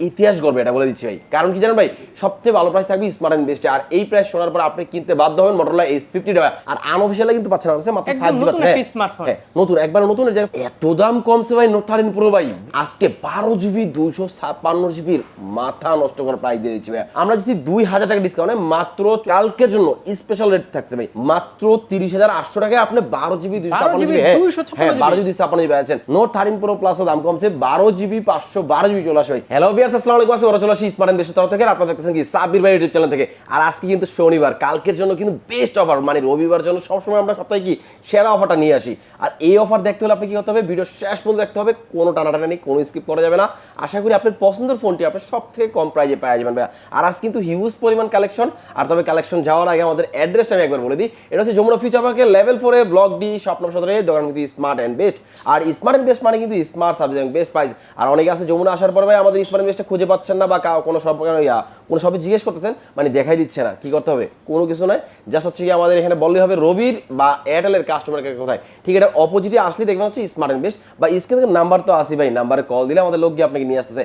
ইতিহাস গড়বে এটা বলে দিচ্ছি ভাই। কারণ কি জানেন ভাই? সবচেয়ে ভালো প্রাইস থাকবে স্মার্ট অ্যান্ড বেস্টে আর এই প্রাইস শোনার পর আপনি কিনতে বাধ্য হবেন মোটরলা এইচ ফিফটি টাকা আর আনঅফিসিয়ালে কিন্তু পাচ্ছেন কাছে মাত্র ফাইভ জি পাচ্ছেন হ্যাঁ। নতুন একবার নতুন এর এত দাম কমছে ভাই নোট থার্টিন প্রো ভাই। আজকে বারো জিবি দুইশো ছাপ্পান্ন জিবির মাথা নষ্ট করার প্রাইস দিয়ে দিচ্ছি ভাই। আমরা যদি দুই হাজার টাকা ডিসকাউন্টে মাত্র কালকের জন্য স্পেশাল রেট থাকছে ভাই। মাত্র তিরিশ হাজার আটশো টাকায় আপনি বারো জিবি 12 ছাপ্পান্ন জিবি হ্যাঁ 256 হ্যাঁ বারো জিবি ছাপ্পান্ন জিবি আছেন। নোট থার্টিন প্রো প্লাস দাম কমছে। বারো জিবি পাঁচশো বারো জিবি চলে আসে ভাই। হ্যালো বিয়ার্স, আসসালামু আলাইকুম। আসি ওরা চলে আসি স্মার্ট বেশি তরফ থেকে। আপনারা দেখতেছেন কি সাব্বির ভাই ইউটিউব চ্যানেল থেকে। আর আজকে কিন্তু শনিবার, কালকের জন্য কিন্তু বেস্ট অফার মানে রবিবার জন্য সবসময় আমরা সপ্তাহে কি সেরা অফারটা নিয়ে আসি। আর এই অফার দেখতে হলে আপনি কি করতে হবে? ভিডিও শেষ পর্যন্ত দেখতে হবে। কোনো টানাটানি নেই, কোনো স্কিপ করা যাবে না। আশা করি আপনার পছন্দের ফোনটি আপনি সব থেকে কম প্রাইজে পাওয়া যাবেন ভাইয়া। আর আজ কিন্তু হিউজ পরিমাণ কালেকশন আর তবে কালেকশন যাওয়ার আগে আমাদের অ্যাড্রেসটা আমি একবার বলে দিই। এটা হচ্ছে যমুনা ফিউচার পার্কের লেভেল ফোরে ব্লক ডি স্বপ্ন সদরে, দোকান কিন্তু স্মার্ট অ্যান্ড বেস্ট আর স্মার্ট অ্যান্ড বেস্ট মানে কিন্তু স্মার্ট সাবজেক্ট বেস্ট প্রাইস আর অনেকে আছে যমুনা আসার পর ভাই আমাদের স্মার্ট বেস্টটা খুঁজে পাচ্ছেন না বা কোনো সব ইয়া কোনো সবে জিজ্ঞেস করতেছেন মানে দেখাই দিচ্ছে না। কি করতে হবে? কোনো কিছু নয় জাস্ট হচ্ছে কি আমাদের এখানে বললেই হবে রবির বা এয়ারটেলের কাস্টমার কেয়ার কোথায়? ঠিক এটা অপোজিটে আসলে দেখবেন হচ্ছে স্মার্ট অ্যান্ড বেস্ট বা স্ক্রিনে নাম্বার তো আসি ভাই নাম্বারে কল দিলে আমাদের লোক গিয়ে আপনাকে নিয়ে আসতেছে?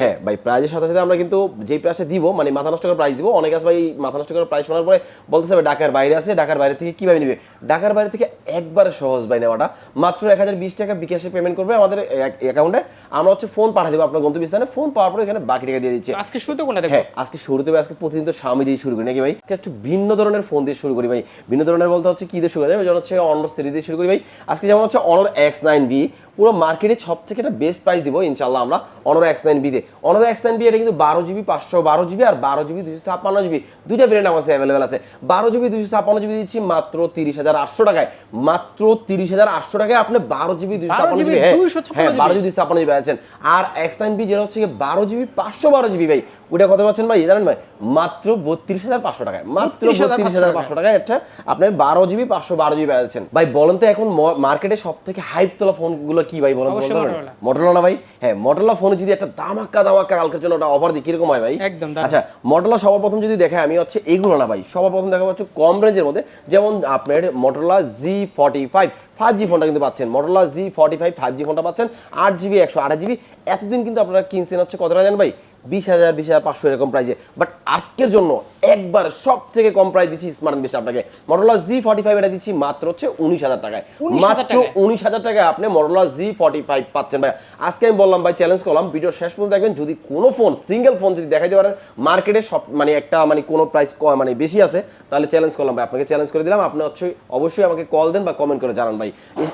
হ্যাঁ ভাই প্রাইজের সাথে সাথে আমরা কিন্তু যেই প্রাইসটা দিব মানে মাথা নষ্ট করার প্রাইস দিব অনেক আছে ভাই মাথা নষ্ট করার প্রাইস শোনার পরে বলতেছে ভাই ঢাকার বাইরে আছে ঢাকার বাইরে থেকে কীভাবে নিবে? ঢাকার বাইরে থেকে একবারে সহজ ভাই নেওয়াটা। মাত্র এক হাজার বিশ টাকা বিকাশে পেমেন্ট করবে আমাদের অ্যাকাউন্টে আমরা হচ্ছে ফোন পাঠিয়ে দেবো আপনার গন্তব্যস্থানে। ফোন পাওয়ার পরে এখানে বাকি টাকা দিয়ে দিচ্ছে। আজকে শুরুতে কোনটা দেখো। হ্যাঁ আজকে শুরুতে আজকে প্রতিদিন তো স্বামী দিয়ে শুরু করি নাকি ভাই? আজকে একটু ভিন্ন ধরনের ফোন দিয়ে শুরু করি ভাই। ভিন্ন ধরনের বলতে হচ্ছে কি দিয়ে শুরু করা যায়? যেমন হচ্ছে অনর সিরিজ দিয়ে শুরু করি ভাই। আজকে যেমন হচ্ছে অনর এক্স নাইন বি পুরো মার্কেটে সব থেকে একটা বেস্ট প্রাইস দিব ইনশাল্লাহ আমরা অনর এক্স নাইন বি দিয়ে অনর এক্স নাইন বি এটা কিন্তু বারো জিবি পাঁচশো বারো জিবি আর বারো জিবি দুশো ছাপ্পান্ন জিবি দুইটা ভেরিয়েন্ট আমার কাছে অ্যাভেলেবেল আছে। বারো জিবি দুশো ছাপ্পান্ন জিবি দিচ্ছি মাত্র তিরিশ হাজার আটশো টাকায়। মাত্র তিরিশ হাজার আটশো টাকায় আপনি বারো জিবি দুশো 12 ছাপ্পান্ন জিবি হ্যাঁ হ্যাঁ বারো জিবি ছাপ্পান্ন জিবি আছেন আর এক্স নাইন বি যেটা হচ্ছে বারো জিবি পাঁচশো বারো জিবি ভাই। ওটা কত পাচ্ছেন ভাই? জানেন ভাই? মাত্র বত্রিশ হাজার পাঁচশো টাকায়। মাত্র বত্রিশ হাজার পাঁচশো টাকায় একটা আপনার বারো জিবি পাঁচশো বারো জিবি আছেন ভাই বলেন তো এখন মার্কেটে সব থেকে হাইপ তোলা ফোনগুলো কি ভাই বলেন বলতে পারবেন। মডেলা ভাই? হ্যাঁ মডেলা ফোনে যদি একটা দামাক্কা দামাক্কা কালকের জন্য ওটা অফার দিই কীরকম হয় ভাই? একদম আচ্ছা মডেলা সবার প্রথম যদি দেখে আমি হচ্ছে এগুলো না ভাই সবার প্রথম দেখা হচ্ছে কম রেঞ্জের মধ্যে যেমন আপনার Motorola G forty five five G ফোনটা কিন্তু পাচ্ছেন। Motorola G forty five five G ফোনটা পাচ্ছেন আট জিবি একশো আঠাশ জিবি এতদিন কিন্তু আপনারা কিনছেন হচ্ছে কত টাকা জানেন ভাই? বিশ হাজার বিশ হাজার পাঁচশো এরকম প্রাইজে বাট আজকের জন্য একবার সব থেকে কম প্রাইস দিচ্ছি স্মার্ট বেশি আপনাকে। মডেলা জি ফর্টি ফাইভ এটা দিচ্ছি মাত্র হচ্ছে উনিশ হাজার টাকায়। মাত্র উনিশ হাজার টাকায় আপনি মডেলা জি ফর্টি ফাইভ পাচ্ছেন ভাই আজকে আমি বললাম ভাই চ্যালেঞ্জ করলাম। ভিডিও শেষ পর্যন্ত দেখবেন যদি কোনো ফোন সিঙ্গেল ফোন যদি দেখাইতে পারেন মার্কেটে সব মানে একটা মানে কোনো প্রাইস মানে বেশি আছে তাহলে চ্যালেঞ্জ করলাম ভাই। আপনাকে চ্যালেঞ্জ করে দিলাম। আপনি হচ্ছে অবশ্যই আমাকে কল দেন বা কমেন্ট করে জানান ভাই।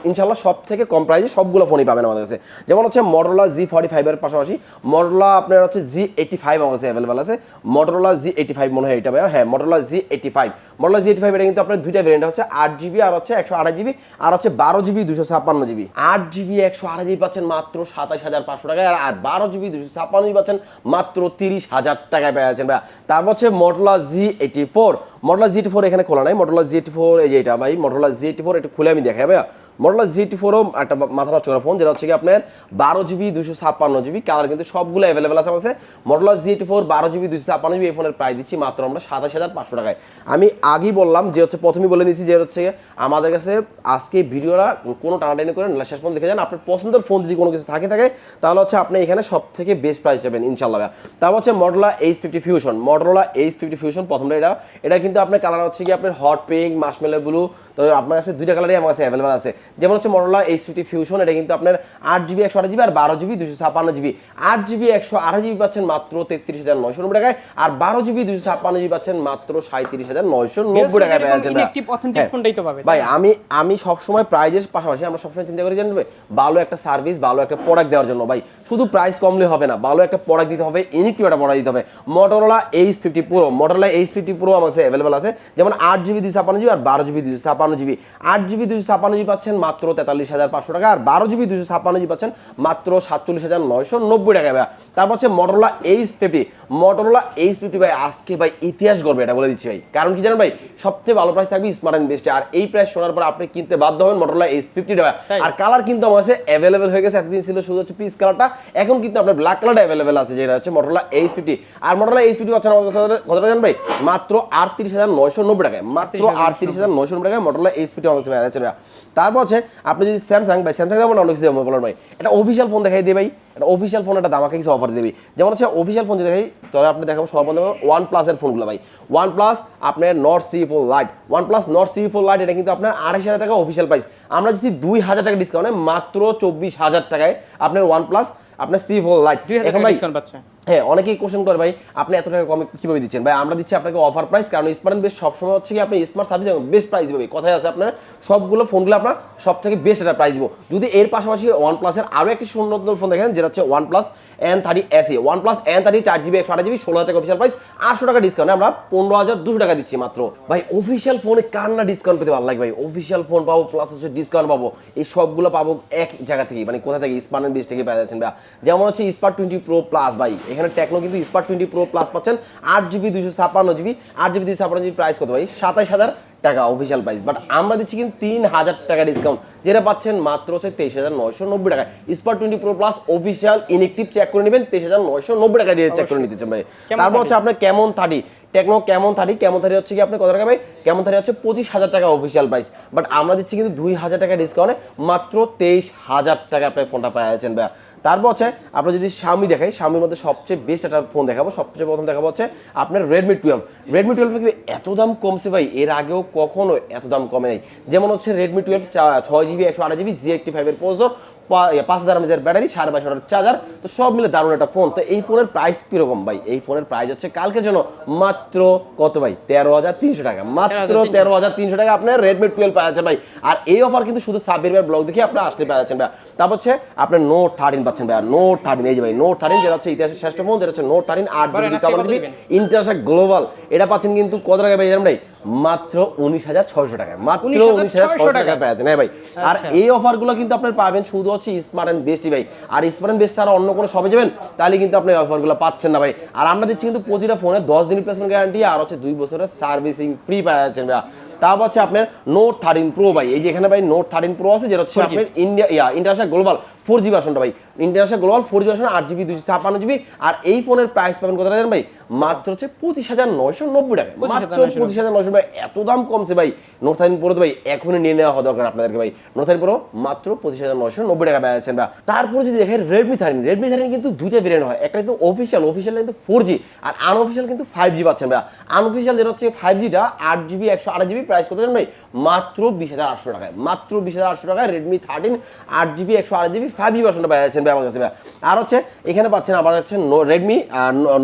ইনশাল্লাহ সব থেকে কম প্রাইসে সবগুলো ফোনই পাবেন আমাদের কাছে। যেমন হচ্ছে মডেলা জি ফর্টি ফাইভের পাশাপাশি মডেলা আপনার হচ্ছে জি এইটি ফাইভ আমার কাছে অ্যাভেলেবেল আছে। মডেলা জি এইটি ফাইভ মনে হয় এটা ভাই হ্যাঁ মডেলা জি এইটি ফাইভ মডেলা জি এইটি ফাইভ এটা কিন্তু আপনার দুইটা ভেরিয়েন্ট হচ্ছে আট জিবি আর হচ্ছে একশো আঠাশ জিবি আর হচ্ছে বারো জিবি দুশো ছাপ্পান্ন জিবি আট জিবি একশো আঠাশ জিবি পাচ্ছেন মাত্র সাতাশ হাজার পাঁচশো টাকায়। আর বারো জিবি দুশো ছাপ্পান্ন জিবি পাচ্ছেন মাত্র তিরিশ হাজার টাকায় পেয়ে যাচ্ছেন ভাই তারপর হচ্ছে মডেলা জি এইটি ফোর মডেলা জি এইটি ফোর এখানে খোলা নাই। মডেলা জি এইটি ফোর এই যে এটা ভাই মডেলা জি এইটি ফোর একটু খুলে আমি দেখাই ভাইয়া। মডেলা জি এইটি ফোরও একটা মাথা করা ফোন যেটা হচ্ছে কি আপনার বারো জিবি দুশো ছাপ্পান্ন জিবি কালার কিন্তু সবগুলো অ্যাভেলেবেল আছে আমার কাছে। মডেলা জি এইটি ফোর বারো জিবি দুশো ছাপ্পান্ন জিবি এই ফোনের প্রাইস দিচ্ছি মাত্র আমরা সাতাশ হাজার পাঁচশো টাকায়। আমি আগেই বললাম যে হচ্ছে প্রথমেই বলে নিয়েছি যে হচ্ছে আমাদের কাছে আজকে ভিডিওটা কোনো টানাটানি করে শেষ পর্যন্ত দেখে যান, আপনার পছন্দের ফোন যদি কোনো কিছু থাকে থাকে, তাহলে হচ্ছে আপনি এখানে সব থেকে বেস্ট প্রাইস পাবেন ইনশাল্লাহ। তারপর হচ্ছে Motorola edge fifty fusion Motorola edge fifty fusion প্রথমটা এটা। এটা কিন্তু আপনার কালার হচ্ছে কি আপনার হট পিঙ্ক মাসমেলে ব্লু তো আপনার কাছে দুইটা কালারই আমার কাছে অ্যাভেলেবেল আছে। যেমন হচ্ছে মডেলা এইচ ফিফটি ফিউশন এটা কিন্তু আপনার আট জিবি একশো আট জিবি আর বারো জিবি দুশো ছাপ্পান্ন জিবি আট জিবি একশো আঠাশ জিবি পাচ্ছেন মাত্র তেত্রিশ হাজার নয়শো নব্বই টাকায় আর বারো জিবি দুশো ছাপ্পান্ন জিবি পাচ্ছেন মাত্র সাঁত্রিশ হাজার নয়শো নব্বই টাকায়। ইনএক্টিভ অথেন্টিক হ্যাঁ। ভাই আমি আমি সবসময় প্রাইজের পাশাপাশি আমরা সবসময় চিন্তা করি জানবে ভালো একটা সার্ভিস ভালো একটা প্রোডাক্ট দেওয়ার জন্য। ভাই শুধু প্রাইস কমলে হবে না ভালো একটা প্রোডাক্ট দিতে হবে ইউনিকটিভ একটা প্রোডাক্ট দিতে হবে। Motorola edge fifty pro Motorola edge fifty pro আমার কাছে অ্যাভেলেবল আছে। যেমন আট জিবি দুশো ছাপান্ন জিবি আর বারো জিবি দুশো ছাপান্ন জিবি আট জিবি দুশো ছাপান্ন জিবি পাচ্ছেন মাত্র তেতাল্লিশ হাজার পাঁচশো টাকা আর বারো জিবি দুশো ছাপান্ন জিবি পাচ্ছেন মাত্র সাতচল্লিশ হাজার নয়শো নব্বই টাকা ভাই তারপর হচ্ছে Motorola edge fifty Motorola edge fifty ভাই আজকে ভাই ইতিহাস গড়বে এটা বলে দিচ্ছি ভাই। কারণ কি জানেন ভাই? সবচেয়ে ভালো প্রাইস থাকবে স্মার্ট অ্যান্ড বেস্টে আর এই প্রাইস শোনার পর আপনি কিনতে বাধ্য হবেন মোটরোলা এইচ ফিফটি টাকা আর কালার কিন্তু আমার কাছে অ্যাভেলেবেল হয়ে গেছে। এতদিন ছিল শুধু হচ্ছে পিস কালারটা এখন কিন্তু আপনার ব্ল্যাক কালারটা অ্যাভেলেবেল আছে যেটা হচ্ছে মোটরোলা এইচ ফিফটি আর মোটরোলা এইচ ফিফটি পাচ্ছেন আমাদের কাছে কতটা জানেন ভাই? মাত্র আটত্রিশ হাজার নয়শো নব্বই টাকায়। মাত্র আটত্রিশ হাজার নয়শো নব্বই। টাকায় মোটরোলা এইচ ফিফটি আমাদের কাছে। তারপর হচ্ছে আপনি যদি স্যামসাং ভাই স্যামসাং যেমন অনেক কিছু বলার ভাই। এটা অফিসিয়াল ফোন দেখাই ভাই এটা অফিসিয়াল ফোন একটা দামাকে কিছু অফার দেবে। যেমন হচ্ছে অফিসিয়াল ফোন যদি দেখাই তাহলে আপনি দেখাবো সর্বপ্রথম ওয়ান প্লাসের ফোনগুলো ভাই। ওয়ান প্লাস আপনার Nord C four lite OnePlus Nord C four lite এটা কিন্তু আপনার আড়াইশ হাজার টাকা অফিসিয়াল প্রাইস আমরা যদি দুই হাজার টাকা ডিসকাউন্টে মাত্র চব্বিশ হাজার টাকায় আপনার ওয়ান প্লাস আপনার সি ফোর লাইট এখন ভাই হ্যাঁ অনেকেই কোশ্চেন করে, ভাই, আপনি এত টাকা কমে কীভাবে দিচ্ছেন? ভাই, আমরা দিচ্ছি আপনাকে অফার প্রাইস কারণ স্মার্ট বেশ সবসময় হচ্ছে কি, আপনি স্মার্ট সার্ভিস বেস্ট প্রাইস দিবে কথায় আছে আপনার, সবগুলো ফোনগুলো আপনার সব থেকে বেস্ট একটা প্রাইস দিব। যদি এর পাশাপাশি ওয়ান প্লাসের আরও একটি সুন্দর ফোন দেখেন, যেটা হচ্ছে OnePlus N thirty SE OnePlus N thirty চার জিবি একশো আট জিবি ষোলো হাজার অফিসিয়াল প্রাইস আটশো টাকা ডিসকাউন্ট আমরা পনেরো হাজার দুশো টাকা দিচ্ছি মাত্র। ভাই অফিসিয়াল ফোনে কার না ডিসকাউন্ট পেতে ভালো লাগে ভাই? অফিসিয়াল ফোন পাবো প্লাস হচ্ছে ডিসকাউন্ট পাবো। এই সবগুলো পাবো এক জায়গা থেকে মানে কোথা থেকে? স্পার্ট বেস থেকে পেয়ে যাচ্ছেন ভাই যেমন হচ্ছে স্পার্ট টোয়েন্টি প্রো প্লাস ভাই এখানে টেকনো কিন্তু স্পার্ট টোয়েন্টি প্রো প্লাস পাচ্ছেন আট জিবি দুশো ছাপ্পান্ন জিবি আট জিবি দুশো ছাপ্পান্ন জিবি প্রাইস কত ভাই? সাতাইশ হাজার টাকা অফিসিয়াল প্রাইস বাট আমরা দিচ্ছি কিন্তু তিন হাজার টাকা ডিসকাউন্ট যেটা পাচ্ছেন মাত্র হচ্ছে তেইশ হাজার নয়শো নব্বই টাকা spark twenty pro plus official inactive check করে নেবেন তেইশ হাজার নয়শো নব্বই টাকা দিয়ে চেক করে নিতে চান ভাই। তারপর হচ্ছে আপনার Camon thirty? Tecno Camon thirty? Camon thirty হচ্ছে কি আপনি কত টাকা ভাই? কেমন থার্টি হচ্ছে পঁচিশ হাজার টাকা অফিসিয়াল প্রাইস বাট আমরা দিচ্ছি কিন্তু দুই হাজার টাকা ডিসকাউন্টে মাত্র তেইশ হাজার টাকা আপনি ফোনটা পেয়ে যাচ্ছেন ভাইয়া। তারপর হচ্ছে আপনার যদি স্বামী দেখাই স্বামীর মধ্যে সবচেয়ে বেস্ট একটা ফোন দেখাবো সবচেয়ে প্রথম দেখাবো হচ্ছে আপনার রেডমি টুয়েলভ রেডমি টুয়েলভ কিন্তু এত দাম কমছে ভাই এর আগেও কখনো এত দাম কমে নাই। যেমন হচ্ছে রেডমি টুয়েলভ ছয় জিবি একশো আট জিবি জি এইটটি ফাইভের প্রসেসর পাঁচ হাজার এমএজের ব্যাটারি সাড়ে বাইশ হাজার চার্জার তো সব মিলে দারুণ একটা ফোন তো এই ফোনের প্রাইস কীরকম ভাই? এই ফোনের প্রাইস হচ্ছে কালকের জন্য মাত্র কত ভাই? তেরো হাজার তিনশো টাকা। মাত্র তেরো হাজার তিনশো। টাকা আপনার রেডমি টুয়েলভ পাওয়া যাচ্ছে ভাই। আর এই অফার কিন্তু শুধু সাব্বির ভাই ব্লগ দেখে আপনি আসলে পাওয়া যাচ্ছেন ভাই। তারপর হচ্ছে আপনার নোট থার্টিন পাচ্ছেন ভাই নোট থার্টিন এই যে ভাই নোট থার্টিন যেটা হচ্ছে ইতিহাসের শ্রেষ্ঠ ফোন যেটা হচ্ছে নোট থার্টিন আট জিবি জিবি ইন্টারন্যাশনাল গ্লোবাল এটা পাচ্ছেন কিন্তু কত টাকা ভাই ভাই? মাত্র উনিশ হাজার ছয়শো টাকা মাত্র উনিশ হাজার ছয়শো টাকা। পেয়েছেন হ্যাঁ ভাই আর আচ্ছা। এই অফারগুলো কিন্তু আপনার পাবেন শুধু হচ্ছে স্মার্ট অ্যান্ড বেস্টই ভাই। আর স্মার্ট অ্যান্ড বেস্ট ছাড়া অন্য কোনো শপে যাবেন তাহলে কিন্তু আপনি অফারগুলো পাচ্ছেন না ভাই। আর আমরা দিচ্ছি কিন্তু প্রতিটা ফোনে দশ দিন রিপ্লেসমেন্ট গ্যারান্টি আর হচ্ছে দুই বছরের সার্ভিসিং ফ্রি পাওয়া যাচ্ছেন ভাই তারপর হচ্ছে আপনার নোট থার্টিন প্রো ভাই এই যে এখানে ভাই নোট থার্টিন প্রো আছে যেটা হচ্ছে আপনার ইন্ডিয়া ইয়া ইন্টারন্যাশনাল গ্লোবাল ফোর জি ভার্সনটা ভাই। International global four G version আট জিবি দুইশো ছাপ্পান্ন জিবি আর এই ফোনের প্রাইস পাবেন কত জানেন ভাই? মাত্র হচ্ছে পঁচিশ হাজার নয়শো নব্বই টাকা। মাত্র পঁচিশ হাজার নয়শো ভাই এত দাম কমছে ভাই। নোট থার্টিন প্রো ভাই এখনই নিয়ে নেওয়া হওয়া দরকার আপনাদেরকে ভাই। নোট থার্টিন প্রো মাত্র পঁচিশ হাজার নয়শো নব্বই টাকা পেয়ে যাচ্ছেন ভাই। তারপরে যদি দেখেন রেডমি থার্টিন রেডমি থার্টিন কিন্তু দুইটা ভেরিয়েন্ট হয়। একটা কিন্তু অফিসিয়াল অফিসিয়াল কিন্তু ফোর জি আর আনঅফিসিয়াল কিন্তু ফাইভ জি পাচ্ছেন ভাই। আনঅফিসিয়াল যেটা হচ্ছে ফাইভ জিটা আট জিবি একশো আট জিবি প্রাইস কত জানেন ভাই? মাত্র বিশ হাজার আটশো টাকায়। মাত্র বিশ হাজার আটশো টাকায় রেডমি থার্টিন আট জিবি একশো আট জিবি ফাইভ জি ভার্সনটা পেয়ে যাচ্ছেন ভাই আমার কাছে আর হচ্ছে এখানে পাচ্ছেন আবার হচ্ছে Redmi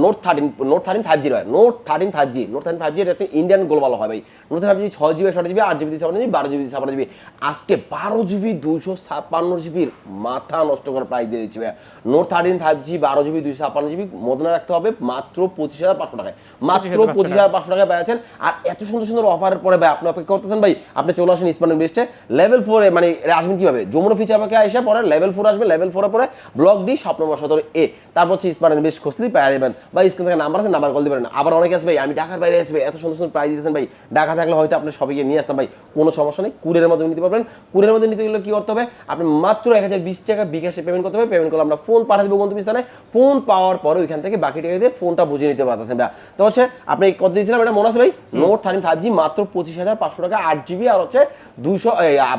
note thirteen note thirteen five G রয়। Note thirteen five G note thirteen five G এটা একটা ইন্ডিয়ান গ্লোবাল হয় ভাই। নোট ফাইভ জি ছয় জিবি একশো জিবি আট জিবি ছাপান্ন জিবি বারো জিবি ছাপান্ন জিবি আজকে বারো জিবি দুইশো ছাপ্পান্ন জিবির মাথা নষ্ট করার প্রাইস দিয়ে দিচ্ছি ভাই। নোট থার্টিন ফাইভ জি বারো জিবি দুইশো ছাপ্পান্ন জিবি মনে রাখতে হবে মাত্র পঁচিশ হাজার পাঁচশো টাকায়। মাত্র পঁচিশ হাজার পাঁচশো টাকায় পেয়েছেন আর এত সুন্দর সুন্দর অফারের পরে ভাই আপনি অপেক্ষা করতেছেন ভাই আপনি চলে আসেন স্মার্ট বেস্টে লেভেল ফোরে মানে আসবেন কীভাবে? যমুনা ফিচার পাকে এসে পরে লেভেল ফোর আসবে লেভেল ফোরে পরে ব্লক ডি স্বপ্ন নম্বর সতেরো এ। তারপর হচ্ছে স্মার্ট বেশ খুঁজলেই পেয়ে যাবেন বা স্ক্রিন থেকে নাম্বার আছে নাম্বার কল দিবেন। আবার অনেকে আসবে ভাই আমি ঢাকার বাইরে আসবে এত সুন্দর সুন্দর প্রাইজ দিয়েছেন ভাই। ঢাকা থাকলে হয়তো আপনি সবাইকে নিয়ে আসতাম ভাই। কোনো সমস্যা নেই কুরিয়ারের মাধ্যমে নিতে পারবেন। কুরিয়ারের মাধ্যমে নিতে গেলে কি করতে হবে? আপনি মাত্র এক হাজার বিশ টাকা বিকাশে পেমেন্ট করতে হবে। পেমেন্ট করলে আমরা ফোন পাঠিয়ে দেবো গন্তব্য স্থানে ফোন পাওয়ার পরে ওইখান থেকে বাকি টাকা দিয়ে ফোনটা বুঝে নিতে পারতেছেন ভাই। তো হচ্ছে আপনি কত দিয়েছিলাম? এটা মনে আছে ভাই? নোট থার্টিন ফাইভ জি মাত্র পঁচিশ হাজার পাঁচশো টাকা আট জিবি আর হচ্ছে দুশো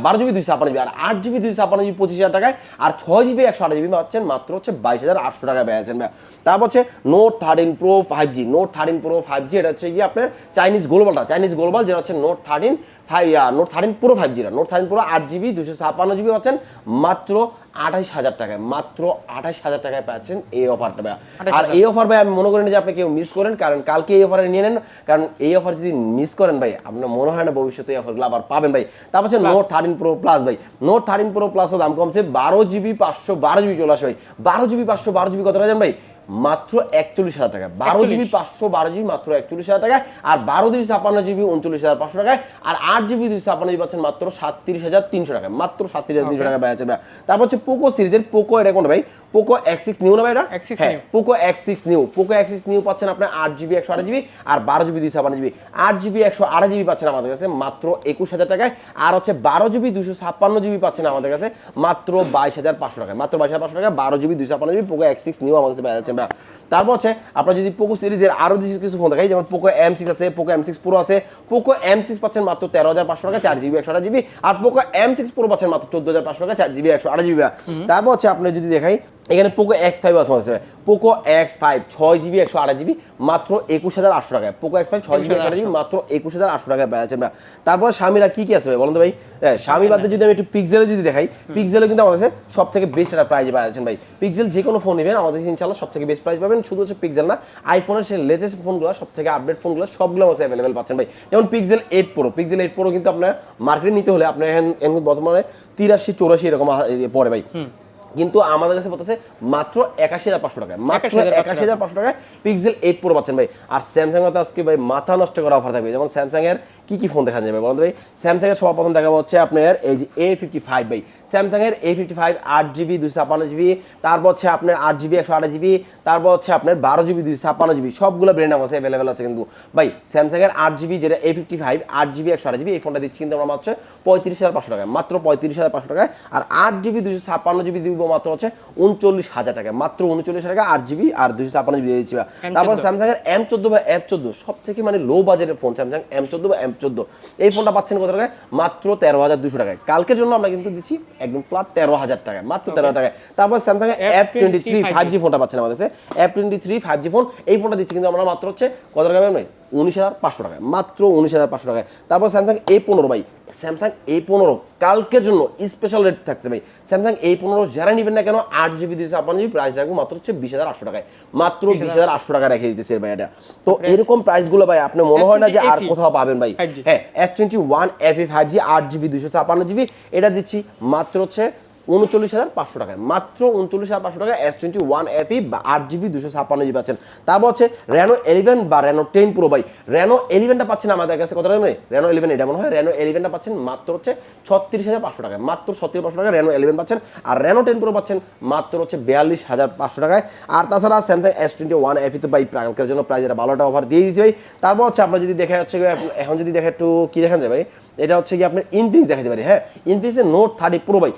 বারো জিবি দুইশো ছাপ্পান্ন জিবি আর আট জিবি দুইশো ছাপ্পান্ন জিবি পঁচিশ হাজার টাকায় আর ছয় জিবি একশো আট জিবি পাচ্ছেন, মাত্র হচ্ছে বাইশ হাজার আটশো টাকা পেয়েছেন ভাই তারপর হচ্ছে note thirteen pro five G note thirteen pro five G এটা হচ্ছে গিয়ে আপনার চাইনিজ গ্লোবালটা চাইনিজ গ্লোবাল যেটা হচ্ছে note thirteen five note thirteen pro five জিটা note thirteen pro আট জিবি দুশো ছাপ্পান্ন জিবি পাচ্ছেন, মাত্র আঠাইশ হাজার টাকায় মাত্র আঠাইশ হাজার টাকায় পাচ্ছেন এই অফারটা ভাই আর এই অফার ভাই আমি মনে করি না যে আপনি কেউ মিস করেন কারণ কালকে এই অফারে নিয়ে নেন কারণ এই অফার যদি মিস করেন ভাই আপনার মনে হয় না ভবিষ্যতে এই অফারগুলো আবার পাবেন ভাই। তারপর হচ্ছে নোট থার্টিন প্রো প্লাস ভাই। নোট থার্টিন প্রো প্লাসের দাম কমছে বারো জিবি পাঁচশো বারো জিবি চলে আসে ভাই। বারো জিবি পাঁচশো বারো জিবি কত রাখেন ভাই? মাত্র একচল্লিশ হাজার টাকা বারো জিবি পাঁচশো বারো জিবি মাত্র একচল্লিশ হাজার টাকায় আর বারো দুই ছাপান্ন জিবি উনচল্লিশ হাজার পাঁচশো টাকায়। আর আট জিবি দুই ছাপান্ন জিবি পাচ্ছেন মাত্র সাতত্রিশ হাজার তিনশো টাকায়। মাত্র সাতত্রিশ হাজার তিনশো টাকা বেড়েছে ভাই তারপর হচ্ছে পোকো সিরিজের পোকো এটা কোনটা ভাই? পোকো এক্স সিক্স নিউ না ভাই এটা? হ্যাঁ Poco X six neo. Poco X six neo পাচ্ছেন আপনার আট জিবি একশো আট জিবি আর বারো জিবি দুইশো ছাপান্ন জিবি। আট জিবি একশো আট জিবি পাচ্ছেন আমাদের কাছে মাত্র একুশ হাজার টাকায়। আর হচ্ছে বারো জিবি দুশো ছাপ্পান্ন জিবি পাচ্ছেন আমাদের কাছে মাত্র বাইশ হাজার পাঁচশো টাকায়। মাত্র বাইশ হাজার পাঁচশো টাকা বারো জিবি দুশো ছাপ্পান্ন GB Poco X six neo আমাদের কাছে পেয়ে যাচ্ছেন ভাই তারপর হচ্ছে আপনার যদি পোকো সিরিজের আরও কিছু কিছু ফোন দেখাই যেমন পোকো এম সিক্স আছে পোকো এম সিক্স প্রো আছে পোকো এম সিক্স পাচ্ছেন মাত্র তেরো হাজার পাঁচশো টাকা চার জিবি একশো আট জিবি আর পোকো এম সিক্স প্রো পাচ্ছেন মাত্র চোদ্দ হাজার পাঁচশো টাকা চার জিবি একশো আট জিবি তারপর হচ্ছে আপনি যদি দেখাই এখানে পোকো এক্স ফাইভ আছে আমাদের। পোকো এক্স ফাইভ ছয় জিবি একশো আট জিবি মাত্র একুশ হাজার আটশো টাকায়। পোকো এক্স ফাইভ ছয় জিবি একশো আট জিবি মাত্র একুশ হাজার আটশো টাকায় পেয়ে যাচ্ছেন ভাই। তারপর স্বামীরা কি কি আছে ভাই বলুন তো ভাই? হ্যাঁ স্বামী বাদে যদি আমি একটু পিক্সেলে যদি দেখাই পিক্সেলে কিন্তু আমাদের কাছে সব থেকে বেস্ট একটা প্রাইজ পাওয়া যাচ্ছেন ভাই। পিক্সেল যে কোনো ফোন নেবেন আমাদের ইনশাল্লাহ সব থেকে বেস্ট প্রাইস পাবেন। শুধু হচ্ছে পিক্সেল না আইফোনের সেই লেটেস্ট ফোনগুলো সব থেকে আপডেট ফোনগুলো সবগুলো আমাদের অ্যাভেলেবেল পাচ্ছেন ভাই। যেমন pixel eight pro pixel eight pro কিন্তু আপনার মার্কেটে নিতে হলে আপনার বর্তমানে তিরাশি চৌরাশি এরকম পড়ে ভাই। কিন্তু আমাদের কাছে বলতেছে মাত্র একাশি হাজার পাঁচশো টাকায়। মাত্র 81,500 একাশি হাজার পাঁচশো টাকায় পিক্সেল এইট প্রো পাচ্ছেন ভাই। আর স্যামসাং তো আজকে ভাই মাথা নষ্ট করা অফার থাকবে। যেমন স্যামসাং এর কি কি ফোন দেখা যাবে বলুন ভাই? স্যামসাং এর সবার প্রথম দেখাবো হচ্ছে আপনার এই যে এ ফিফটি ফাইভ ভাই। স্যামসাং এর এ ফিফটি ফাইভ আট জিবি দুশো ছাপ্পান্ন জিবি তারপর হচ্ছে আপনার আট জিবি একশো আট জিবি তারপর হচ্ছে আপনার বারো জিবি দুশো ছাপ্পান্ন জিবি সবগুলো ব্র্যান্ড আমার অ্যাভেলেবেল আছে কিন্তু। ভাই স্যামসাং এর আট জিবি যেটা এ ফিফটি ফাইভ আট জিবি একশো আট জিবি এই ফোনটা দিচ্ছি কিন্তু আমরা মাত্র পঁয়ত্রিশ হাজার পাঁচশো টাকায় মাত্র পঁয়ত্রিশ হাজার পাঁচশো টাকায়। আর আট জিবি দুশো ছাপ্পান্ন জিবি দিব মাত্র হচ্ছে উনচল্লিশ হাজার টাকা মাত্র উনচল্লিশ টাকা আট জিবি আর দুশো ছাপ্পান্ন জিবি দিয়ে দিচ্ছি। তারপর স্যামসাং এর এম চোদ্দ বা এফ চোদ্দ সব থেকে মানে লো বাজেটের ফোন স্যামসাং এম চোদ্দ বা এম চোদ্দ। এই ফোনটা পাচ্ছেন কত টাকায়? মাত্র তেরো হাজার দুশো টাকায়। কালকের জন্য আমরা কিন্তু দিচ্ছি একদম ফ্ল্যাট তেরো হাজার টাকায়। মাত্র তেরো হাজার টাকায়। তারপর স্যামসাং এর F twenty three five G ফোনটা পাচ্ছেন আমাদের কাছে। F twenty three five G phone এই ফোনটা দিচ্ছি কিন্তু আমরা মাত্র হচ্ছে কত টাকা ভাই? উনিশ হাজার পাঁচশো টাকায় মাত্র উনিশ হাজার পাঁচশো টাকায়। তারপর স্যামসাং এ পনেরো ভাই স্যামসাং এ পনেরো কালকের জন্য স্পেশাল রেট থাকছে ভাই। স্যামসাং এ পনেরো যারা নেবেন না কেন আট জিবি দিয়েছে আপনার জিবি প্রাইস রাখব মাত্র হচ্ছে বিশ হাজার আটশো টাকায়। মাত্র বিশ হাজার আটশো টাকা। রেখে দিতেছে ভাই এটা। তো এরকম প্রাইসগুলো ভাই আপনি মনে হয় না যে আর কোথাও পাবেন ভাই। হ্যাঁ S twenty one F E five G আট জিবি দুশো ছাপান্ন জিবি এটা দিচ্ছি মাত্র হচ্ছে উনচল্লিশ হাজার পাঁচশো টাকায়। মাত্র উনচল্লিশ হাজার পাঁচশো টাকা এস টোয়েন্টি ওয়ান এপি বা আট জিবি দুশো ছাপ্পান্ন জিবি পাচ্ছেন। তারপর হচ্ছে রেনো ইলেভেন বা রেনো টেন প্রো ভাই। রেনো ইলেভেনটা পাচ্ছেন আমাদের কাছে। কত টাকা রেনো ইলেভেন এটা মনে হয়? রেনো ইলেভেনটা পাচ্ছেন মাত্র হচ্ছে ছত্রিশ হাজার পাঁচশো টাকায়। মাত্র ছত্রিশ পাঁচশো টাকা রেনো ইলেভেন পাচ্ছেন। আর রেনো টেন প্রো পাচ্ছেন মাত্র হচ্ছে বিয়াল্লিশ হাজার পাঁচশো টাকায়। আর তাছাড়া স্যামসাং এস টোয়েন্টি ওয়ান এপি তো ভাই প্রাকালকের জন্য প্রাইস এটা ভালোটা অফার দিয়ে দিয়েছি ভাই। তারপর হচ্ছে আপনার যদি দেখা যাচ্ছে এখন যদি দেখে একটু কি দেখান যায় ভাই, এটা হচ্ছে কি আপনার ইনফিনিক্স দেখাতে পারি। হ্যাঁ? ইনফিনিক্সের নোট থার্টি প্রো ভাই।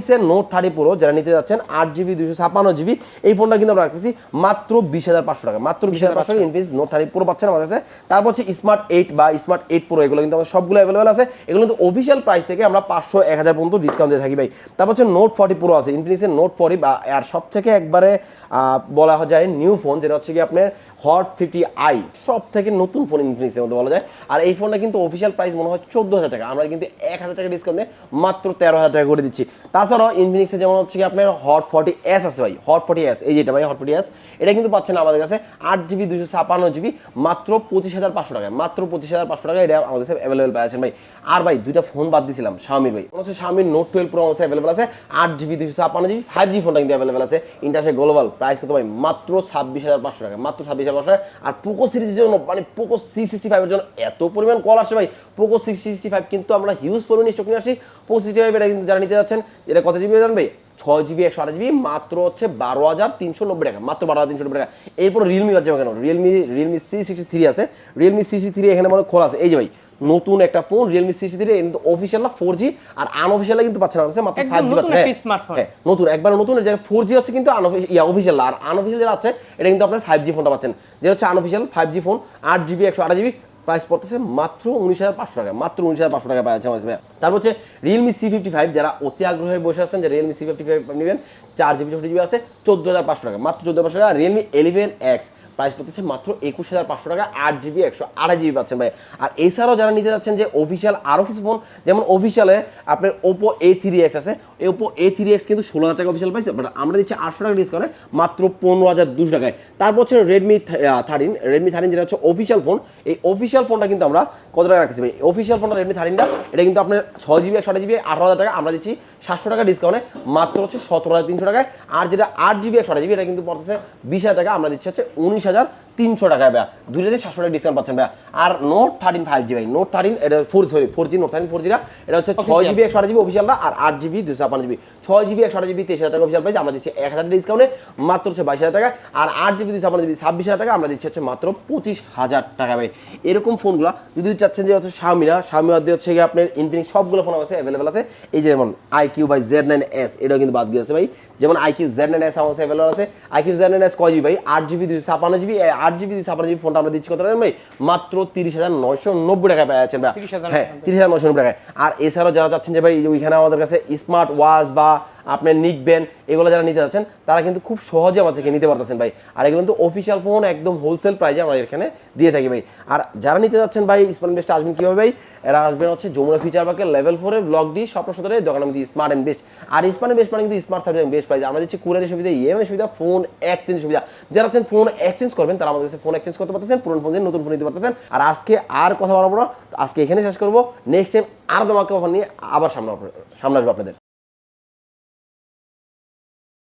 ইনফিনিক্সের নোট থার্টি প্রো যারা নিতে যাচ্ছেন আট জিবি দুশো ছাপান্ন জিবি এই ফোনটা কিন্তু আমরা রাখতেছি মাত্র বিশ হাজার পাঁচশো টাকা। মাত্র বিশ হাজার পাঁচশো টাকা ইনফিনিক্স নোট থার্টি প্রো পাচ্ছেন আমাদের কাছে। তারপর হচ্ছে স্মার্ট এইট বা স্মার্ট এইট প্রো এগুলো কিন্তু আমাদের সবগুলো অ্যাভেলেবেল আছে। এগুলো কিন্তু অফিসিয়াল প্রাইস থেকে আমরা পাঁচশো এক হাজার পর্যন্ত ডিসকাউন্ট দিয়ে থাকি ভাই। তারপর হচ্ছে নোট ফর্টি প্রো আছে। ইনফিনিক্সের নোট ফর্টি বা আর সব থেকে একবারে আহ, বলা যায় নিউ ফোন যেটা হচ্ছে কি আপনার হট ফিফটি আই সব থেকে নতুন ফোন ইনফিনিক্সের মধ্যে বলা যায়। আর এই ফোনটা কিন্তু অফিসিয়াল প্রাইস মনে হয় চোদ্দ হাজার টাকা। আমরা কিন্তু এক হাজার টাকা ডিসকাউন্ট দিয়ে মাত্র তেরো হাজার টাকা করে দিচ্ছি। তাছাড়াও ইনফিনিক্সে যেমন হচ্ছে কি আপনার হট ফর্টি এস আছে ভাই হট ফর্টি এস এই যেটা ভাই হট ফর্টি এস এটা কিন্তু পাচ্ছেন আমাদের কাছে আট জিবি দুশো ছাপান্ন জিবি মাত্র পঁচিশ হাজার পাঁচশো টাকা, মাত্র পঁচিশ হাজার পাঁচশো টাকা এটা আমাদের কাছে অ্যাভেলেবেল পাচ্ছেন ভাই। আর ভাই, দুইটা ফোন বাদ দিয়েছিলাম স্বামীর ভাই। মনে হচ্ছে স্বামীর নোট টুয়েলভ প্রো আমাদের অ্যাভেলেবেল আছে, আট জিবি দুশো ছাপান্ন জিবি ফাইভ জি ফোনটা কিন্তু অ্যাভেলেবেল আছে। ইন্টারসে গ্লোবাল প্রাইস কত ভাই? মাত্র ছাব্বিশ হাজার পাঁচশো টাকা, মাত্র ছাব্বিশ হাজার আসলে। আর পোকো সিরিজের জন্য মানে পোকো সি সিক্সটি ফাইভের জন্য এত পরিমাণ কল আসে ভাই। পোকো সিক্স সিক্সটি ফাইভ কিন্তু আমরা হিউজ পরিমাণে স্টক নিয়ে আসি পোকো সিক্সটি ফাইভ এটা কিন্তু যারা নিতে যাচ্ছেন, এটা কত জিবি জানবে ছয় জিবি একশো আট জিবি মাত্র হচ্ছে বারো হাজার তিনশো নব্বই টাকা, মাত্র বারো হাজার তিনশো নব্বই টাকা। এরপর রিয়েলমি আছে কেন? Realme Realme C sixty three আছে। রিয়েলমি সি সিক্সটি থ্রি এখানে মানে খোলা আছে। এই যে ভাই নতুন একটা ফোন রিয়েলমি সিক্সটি থ্রি কিন্তু অফিসিয়াল না ফোর জি আর আনঅফিসিয়ালে কিন্তু পাচ্ছেন আমাদের কাছে মাত্র ফাইভ জি নতুন পাচ্ছেন হ্যাঁ নতুন একবার নতুন যে ফোর জি হচ্ছে কিন্তু ইয়া অফিসিয়াল আর আনঅফিসিয়াল যেটা আছে এটা কিন্তু আপনার ফাইভ জি ফোনটা পাচ্ছেন। যেটা হচ্ছে আনঅফিসিয়াল ফাইভ জি ফোন আট জিবি একশো আট জিবি প্রাইস পড়তেছে মাত্র উনিশ হাজার পাঁচশো টাকা মাত্র উনিশ হাজার পাঁচশো টাকা পাওয়া যাচ্ছে তারপর হচ্ছে রিয়েলমি সি ফিফটি ফাইভ যারা অতি আগ্রহে বসে আছেন যে রিয়েলমি সি ফিফটি ফাইভ নেবেন চার জিবি চৌষট্টি জিবি আছে চোদ্দ হাজার পাঁচশো টাকা মাত্র চোদ্দ পাঁচশো টাকা। রিয়েলমি এলিভেন এক্স প্রাইস পড়তেছে মাত্র একুশ হাজার পাঁচশো টাকা, আট জিবি একশো আড়াই জিবি পাচ্ছেন ভাই। আর এছাড়াও যারা নিতে যাচ্ছেন যে অফিসিয়াল আরও কিছু ফোন যেমন অফিসিয়ালে আপনার ওপো এ থ্রি এক্স আছে। এই ওপো এ থ্রি এক্স কিন্তু ষোলো হাজার টাকা অফিসিয়াল পাইছে বাট আমরা দিচ্ছি আটশো টাকা ডিসকাউন্টে মাত্র পনেরো হাজার দুশো টাকায়। তারপর হচ্ছে রেডমি থার্টিন রেডমি থার্টিন যেটা হচ্ছে অফিসিয়াল ফোন এই অফিসিয়াল ফোনটা কিন্তু আমরা কত টাকা রাখছি ভাই? অফিসিয়াল ফোনটা রেডমি থার্টিনটা এটা কিন্তু আপনার ছয় জিবি একশো জিবি আঠারো হাজার টাকা আমরা দিচ্ছি সাতশো টাকা ডিসকাউন্টে মাত্র হচ্ছে সতেরো হাজার তিনশো টাকায়। আর যেটা আট জিবি একশো জিবি এটা কিন্তু পড়তেছে বিশ হাজার টাকা, আমরা দিচ্ছি হচ্ছে উনিশ হাজার তিনশো টাকায় ভাইয়া। দুইটাতে সাতশো টাকা ডিসকাউন্ট পাচ্ছেন ভাইয়া। আর নোট থার্টিন ফাইভ জি ভাই নোট থার্টিন এটা four sorry four G note thirteen four জিটা এটা হচ্ছে ছয় জিবি একশো আট জিবি অফিসিয়ালটা আর আট জিবি দুশো ছাপান্ন জিবি ছয় জিবি একশো আট জিবি তেইশ হাজার টাকা অফিসিয়াল প্রাইস আমরা দিচ্ছি এক হাজার ডিসকাউন্টে মাত্র হচ্ছে বাইশ হাজার টাকা আর আট জিবি দুশো ছাপান্ন জিবি ছাব্বিশ হাজার টাকা আমরা দিচ্ছি হচ্ছে মাত্র পঁচিশ হাজার টাকা ভাই। এরকম ফোনগুলো যদি চাচ্ছেন যে হচ্ছে শামিরা শামি বাদ দিয়ে হচ্ছে গিয়ে আপনার ইনফিনিক্স সবগুলো ফোন আছে অ্যাভেলেবেল আছে। এই যেমন I Q by Z nine S এটাও কিন্তু বাদ গিয়েছে ভাই। যেমন আইকিউ জেড নাইন এস আমার কাছে অ্যাভেলেবল আছে। আইকিউ জেড নাইন এস কয় জিবি ভাই আট জিবি দুশো ছাপান্ন জিবি আট জিবি দুশো ছাপান্ন জিবি ফোনটা আমরা দিচ্ছি কত টাকা ভাই? মাত্র তিরিশ হাজার নয়শো নব্বই টাকায় পেয়ে যাচ্ছেন ভাই। হ্যাঁ তিরিশ হাজার নয়শো নব্বই টাকায়। আর এছাড়াও যারা চাচ্ছেন যে ভাই ওইখানে আমাদের কাছে স্মার্ট ওয়াচ বা আপনার নিকবেন এগুলো যারা নিতে যাচ্ছেন, তারা কিন্তু খুব সহজে আমার থেকে নিতে পারতেছেন ভাই। আর এগুলো কিন্তু অফিসিয়াল ফোন একদম হোলসেল প্রাইজে আমরা এখানে দিয়ে থাকি ভাই। আর যারা নিতে যাচ্ছেন ভাই স্মার্ট বেস্ট আসবেন কীভাবে ভাই? এরা আসবেন হচ্ছে যমুনা ফিচার পার্কের লেভেল ফোরে ব্লক ডি স্বপ্ন সদরে দোকান আমি স্মার্ট অ্যান্ড বেস্ট আর স্মার্ট বেস্ট মানে কিন্তু স্মার্ট সার্ভিস বেস্ট প্রাইজ আমরা দিচ্ছি কুরিয়ারের সুবিধা ইএমআই সুবিধা ফোন এক এক্সচেঞ্জ সুবিধা। যারা আছেন ফোন এক্সচেঞ্জ করবেন, তারা আমাদের কাছে ফোন এক্সচেঞ্জ করতে পারতেছেন, পুরনো ফোন দিয়ে নতুন ফোন নিতে পারতেছেন। আর আজকে আর কথা বলব আজকে এখানে শেষ করব। নেক্সট টাইম আর তোমাকে নিয়ে আবার সামনে সামনে আসব আপনাদের।